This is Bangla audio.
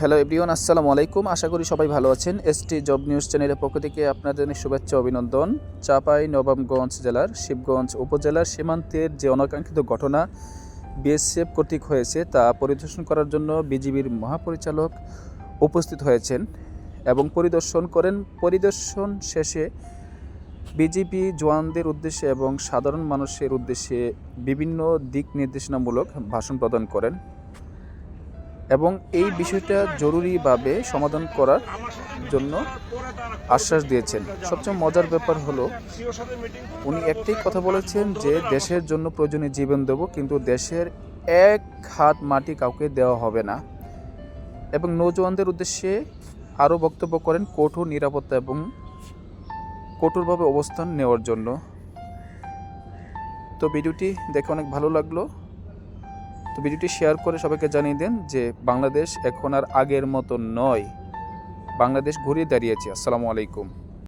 হ্যালো এভরিওয়ান আসসালামু আলাইকুম। আশা করি সবাই ভালো আছেন। এসটি জব নিউজ চ্যানেলের পক্ষ থেকে আপনাদের শুভেচ্ছা অভিনন্দন। চাপাই, নবাবগঞ্জ জেলার, শিবগঞ্জ উপজেলার সীমান্তের যে অনাকাঙ্ক্ষিত ঘটনা বিএসএফ কর্তৃক হয়েছে, তা পরিদর্শন করার জন্য বিজিবির মহাপরিচালক উপস্থিত হয়েছেন এবং পরিদর্শন করেন। পরিদর্শন শেষে বিজিবি জওয়ানদের উদ্দেশ্যে এবং সাধারণ মানুষের উদ্দেশ্যে বিভিন্ন দিক নির্দেশনামূলক ভাষণ প্রদান করেন। এবং এই বিষয়টা জরুরিভাবে সমাধান করার জন্য আশ্বাস দিয়েছেন। সবচেয়ে মজার ব্যাপার হলো, উনি একটাই কথা বলেছেন যে দেশের জন্য প্রয়োজনীয় জীবন দেব, কিন্তু দেশের এক হাত মাটি কাউকে দেওয়া হবে না। এবং নৌজওয়ানদের উদ্দেশ্যে আরও বক্তব্য করেন কঠোর নিরাপত্তা এবং কঠোরভাবে অবস্থান নেওয়ার জন্য। তো ভিডিওটি দেখে অনেক ভালো লাগল। তো ভিডিওটি শেয়ার করে সবাইকে জানিয়ে দেন যে বাংলাদেশ এখন আর আগের মতো নয়। বাংলাদেশ ঘুরিয়ে দাঁড়িয়েছে। আসসালামু আলাইকুম।